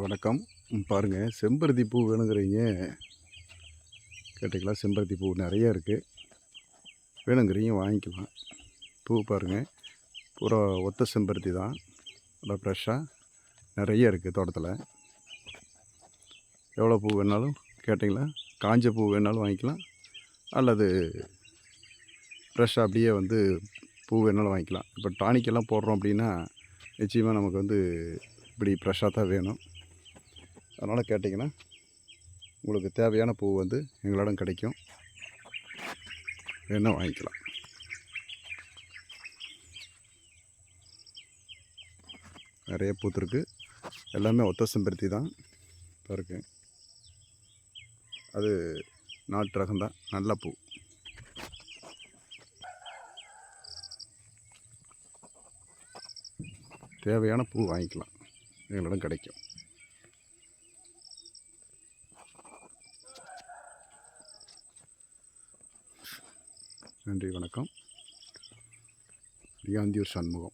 வணக்கம். பாருங்கள் செம்பருத்தி பூ வேணுங்கிறீங்க. கேட்டிங்களா செம்பருத்தி பூ நிறைய இருக்குது வேணுங்கிறீங்க வாங்கிக்கலாம். பூ பாருங்கள் பூரா ஒத்த செம்பருத்தி தான். நல்லா ஃப்ரெஷ்ஷாக நிறைய இருக்குது தோட்டத்தில். எவ்வளோ பூ வேணாலும் கேட்டிங்களா காஞ்ச பூ வேணாலும் வாங்கிக்கலாம். அல்லது ஃப்ரெஷ்ஷாக அப்படியே வந்து பூ வேணாலும் வாங்கிக்கலாம். இப்போ டானிக்கெல்லாம் போடுறோம் அப்படின்னா நிச்சயமாக நமக்கு வந்து இப்படி ஃப்ரெஷ்ஷாக தான் வேணும். அதனால் கேட்டிங்கன்னா உங்களுக்கு தேவையான பூ வந்து எங்களிடம் கிடைக்கும். வேணால் வாங்கிக்கலாம். நிறைய பூத்துருக்கு எல்லாமே ஒத்த செம்பருத்தி தான். பாருங்க. அது நாட்டு ரகம்தான் நல்ல பூ. தேவையான பூ வாங்கிக்கலாம். எங்களிடம் கிடைக்கும். நன்றி வணக்கம். ரியாந்தியூர் சண்முகம்.